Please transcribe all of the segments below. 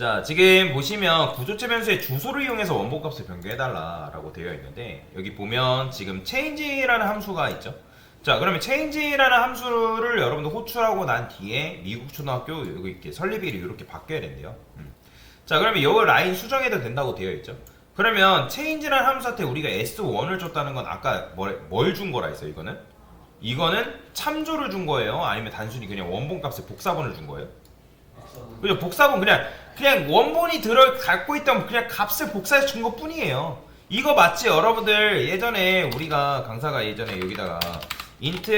자, 지금 보시면 구조체 변수의 주소를 이용해서 원본값을 변경해달라라고 되어 있는데 여기 보면 지금 change라는 함수가 있죠. 자, 그러면 change라는 함수를 여러분들 호출하고 난 뒤에 미국 초등학교 여기 이렇게 설립일이 이렇게 바뀌어야 된대요. 음. 자, 그러면 이걸 라인 수정해도 된다고 되어 있죠. 그러면 change라는 함수한테 우리가 s1을 줬다는 건 아까 뭘 준 거라 했어요, 이거는? 이거는 참조를 준 거예요? 아니면 단순히 그냥 원본값의 복사본을 준 거예요? 그죠? 복사본 그냥 그냥 원본이 들어 갖고 있던 그냥 값을 복사해서 준것 뿐이에요. 이거 맞지? 여러분들 예전에 우리가 강사가 예전에 여기다가 int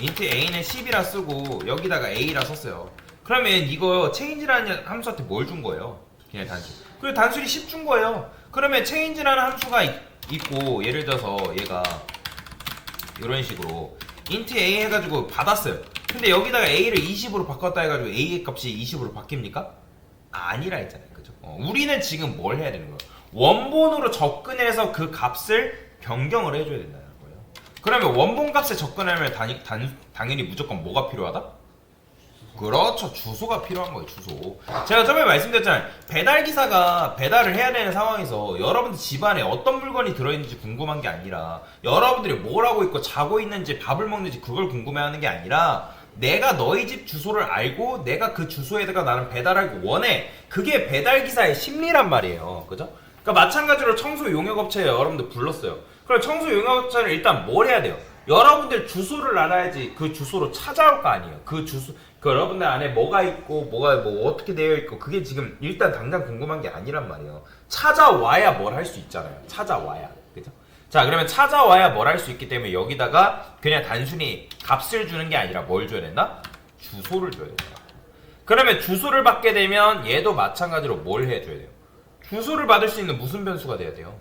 int a는 10이라 쓰고 여기다가 a라 썼어요. 그러면 이거 change라는 함수한테 뭘 준 거예요? 그냥 단순. 그리고 단순히 10 준 거예요. 그러면 change라는 함수가 있, 있고 예를 들어서 얘가 이런 식으로 int a 해가지고 받았어요. 근데 여기다가 a를 20으로 바꿨다 해가지고 a의 값이 20으로 바뀝니까? 아니라 했잖아요. 그죠? 어, 우리는 지금 뭘 해야 되는 거예요? 원본으로 접근해서 그 값을 변경을 해줘야 된다는 거예요. 그러면 원본 값에 접근하면 단, 단, 당연히 무조건 뭐가 필요하다? 그렇죠. 주소가 필요한 거예요, 주소. 제가 저번에 말씀드렸잖아요. 배달 기사가 배달을 해야 되는 상황에서 여러분들 집안에 어떤 물건이 들어있는지 궁금한 게 아니라 여러분들이 뭘 하고 있고 자고 있는지 밥을 먹는지 그걸 궁금해 하는 게 아니라 내가 너희 집 주소를 알고 내가 그 주소에다가 나는 배달하기 원해. 그게 배달 기사의 심리란 말이에요. 그죠? 그러니까 마찬가지로 청소 용역업체에 여러분들 불렀어요. 그럼 청소 용역업체는 일단 뭘 해야 돼요? 여러분들 주소를 알아야지 그 주소로 찾아올 거 아니에요. 그 주소, 그 여러분들 안에 뭐가 있고 뭐가 뭐 어떻게 되어 있고 그게 지금 일단 당장 궁금한 게 아니란 말이에요. 찾아와야 뭘 할 수 있잖아요. 찾아와야. 그죠? 자, 그러면 찾아와야 뭘 할 수 있기 때문에 여기다가 그냥 단순히 값을 주는 게 아니라 뭘 줘야 된다? 주소를 줘야 된다. 그러면 주소를 받게 되면 얘도 마찬가지로 뭘 해줘야 돼요? 주소를 받을 수 있는 무슨 변수가 돼야 돼요?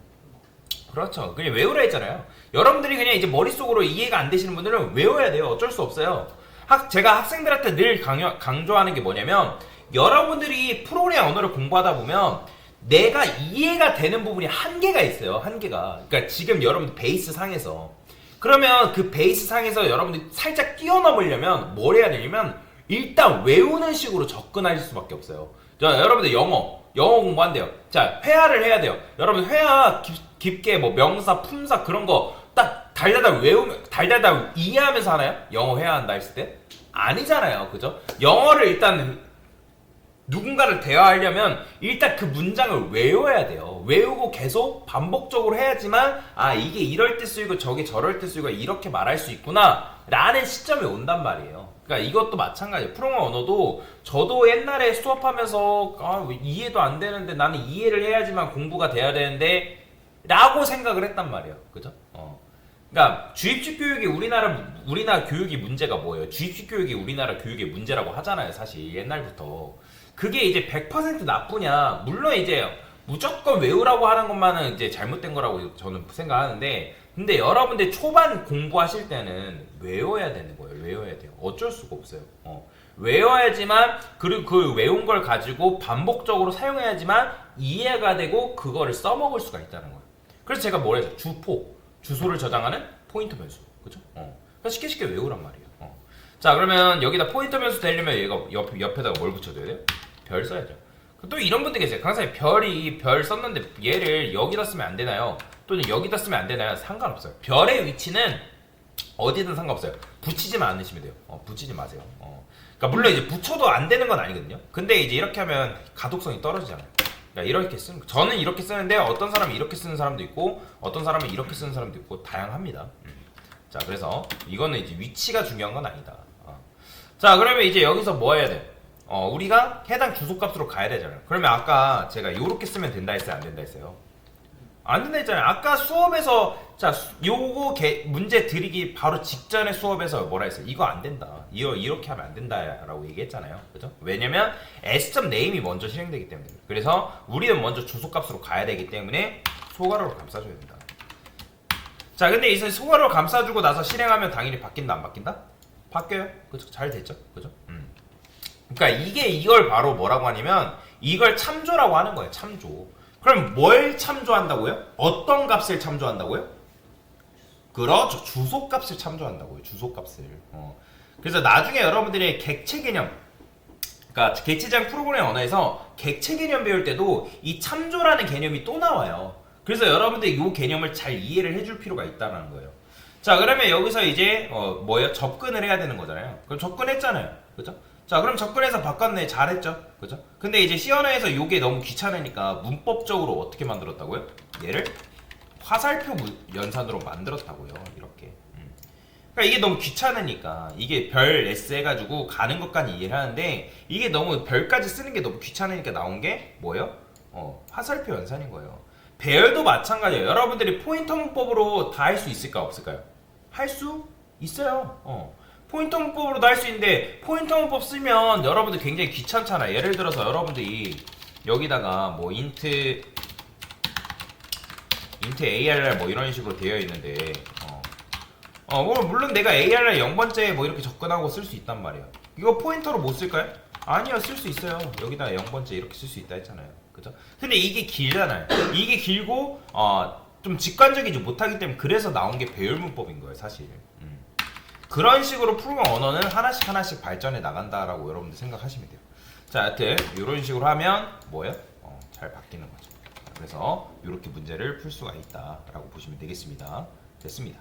그렇죠. 그냥 외우라 했잖아요. 여러분들이 그냥 이제 머릿속으로 이해가 안 되시는 분들은 외워야 돼요. 어쩔 수 없어요. 학, 제가 학생들한테 늘 강요, 강조하는 게 뭐냐면 여러분들이 프로그램 언어를 공부하다 보면 내가 이해가 되는 부분이 한계가 있어요. 한계가. 그러니까 지금 여러분 베이스 상에서 그러면 그 베이스 상에서 여러분들이 살짝 뛰어넘으려면 뭘 해야 되냐면 일단 외우는 식으로 접근하실 수밖에 없어요. 자, 여러분들 영어, 영어 공부한대요. 자, 회화를 해야 돼요. 여러분 회화 깊, 깊게 뭐 명사, 품사 그런 거 딱 달달달 외우면 달달달 이해하면서 하나요? 영어 회화한다 했을 때? 아니잖아요. 그죠? 영어를 일단 누군가를 대화하려면 일단 그 문장을 외워야 돼요. 외우고 계속 반복적으로 해야지만 아 이게 이럴 때 쓰이고 저게 저럴 때 쓰이고 이렇게 말할 수 있구나 라는 시점이 온단 말이에요. 그러니까 이것도 마찬가지예요. 프로그램 언어도 저도 옛날에 수업하면서 아, 왜 이해도 안 되는데 나는 이해를 해야지만 공부가 돼야 되는데 라고 생각을 했단 말이에요. 그죠? 어. 그러니까 주입식 교육이 우리나라 우리나라 교육이 문제가 뭐예요? 주입식 교육이 우리나라 교육의 문제라고 하잖아요. 사실 옛날부터 그게 이제 100% 나쁘냐? 물론 이제 무조건 외우라고 하는 것만은 이제 잘못된 거라고 저는 생각하는데 근데 여러분들 초반 공부하실 때는 외워야 되는 거예요. 외워야 돼요. 어쩔 수가 없어요. 어. 외워야지만 그리고 그 외운 걸 가지고 반복적으로 사용해야지만 이해가 되고 그거를 써먹을 수가 있다는 거예요. 그래서 제가 뭘 했어요? 주포 주소를 저장하는 포인터 변수. 그죠? 어. 그러니까 쉽게 쉽게 외우란 말이에요. 어. 자, 그러면 여기다 포인터 변수 되려면 얘가 옆, 옆에다가 뭘 붙여줘야 돼요? 별 써야죠. 또 이런 분들 계세요. 강사님, 별이 별 썼는데 얘를 여기다 쓰면 안 되나요? 또는 여기다 쓰면 안 되나요? 상관없어요. 별의 위치는 어디든 상관없어요. 붙이지만 않으시면 돼요. 어, 붙이지 마세요. 어. 그러니까 물론 이제 붙여도 안 되는 건 아니거든요. 근데 이제 이렇게 하면 가독성이 떨어지잖아요. 그러니까 이렇게 쓰는 저는 이렇게 쓰는데 어떤 사람은 이렇게 쓰는 사람도 있고 어떤 사람은 이렇게 쓰는 사람도 있고 다양합니다. 음. 자 그래서 이거는 이제 위치가 중요한 건 아니다. 어. 자 그러면 이제 여기서 뭐 해야 돼? 어, 우리가 해당 주소값으로 가야 되잖아요. 그러면 아까 제가 요렇게 쓰면 된다 했어요, 안 된다 했어요? 안 된다 했잖아요. 아까 수업에서 자 수- 요거 개- 문제 드리기 바로 직전에 수업에서 뭐라 했어요? 이거 안 된다. 이거 이렇게 하면 안 된다라고 얘기했잖아요. 그죠? 왜냐면 s.name이 먼저 실행되기 때문에. 그래서 우리는 먼저 주소값으로 가야 되기 때문에 소괄호로 감싸줘야 된다. 자, 근데 이제 소괄호로 감싸주고 나서 실행하면 당연히 바뀐다 안 바뀐다? 바뀌어요. 그죠? 잘 됐죠. 그죠? 음. 그러니까 이게 이걸 바로 뭐라고 하냐면 이걸 참조라고 하는 거예요. 참조. 그럼 뭘 참조한다고요? 어떤 값을 참조한다고요? 그렇죠. 주소값을 참조한다고요. 주소값을. 어. 그래서 나중에 여러분들이 객체 개념, 그러니까 객체적 프로그램 언어에서 객체 개념 배울 때도 이 참조라는 개념이 또 나와요. 그래서 여러분들 이 개념을 잘 이해를 해줄 필요가 있다는 거예요. 자 그러면 여기서 이제 어 뭐예요? 접근을 해야 되는 거잖아요. 그럼 접근했잖아요. 그죠? 자 그럼 접근해서 바꿨네 잘했죠. 그죠? 근데 이제 언어에서 이게 너무 귀찮으니까 문법적으로 어떻게 만들었다고요? 얘를 화살표 무- 연산으로 만들었다고요. 이렇게. 음. 그러니까 이게 너무 귀찮으니까 이게 별 S 해가지고 가는 것까지 이해를 하는데 이게 너무 별까지 쓰는 게 너무 귀찮으니까 나온 게 뭐예요? 어 화살표 연산인 거예요. 배열도 마찬가지예요. 여러분들이 포인터 문법으로 다 할 수 있을까 없을까요? 할 수 있어요. 어. 포인터 문법으로도 할 수 있는데 포인터 문법 쓰면 여러분들 굉장히 귀찮잖아요. 예를 들어서 여러분들이 여기다가 뭐 인트 인트 ARR 뭐 이런 식으로 되어 있는데 어. 어, 뭐 물론 내가 ARR 0번째 뭐 이렇게 접근하고 쓸 수 있단 말이에요. 이거 포인터로 못 쓸까요? 아니요, 쓸 수 있어요. 여기다 0번째 이렇게 쓸 수 있다 했잖아요. 그죠? 근데 이게 길잖아요. 이게 길고 어, 좀 직관적이지 못하기 때문에 그래서 나온 게 배열 문법인 거예요, 사실. 음. 그런 식으로 프로그램 언어는 하나씩 하나씩 발전해 나간다라고 여러분들 생각하시면 돼요. 자, 하여튼 이런 식으로 하면 뭐예요? 어, 잘 바뀌는 거죠. 그래서 이렇게 문제를 풀 수가 있다라고 보시면 되겠습니다. 됐습니다.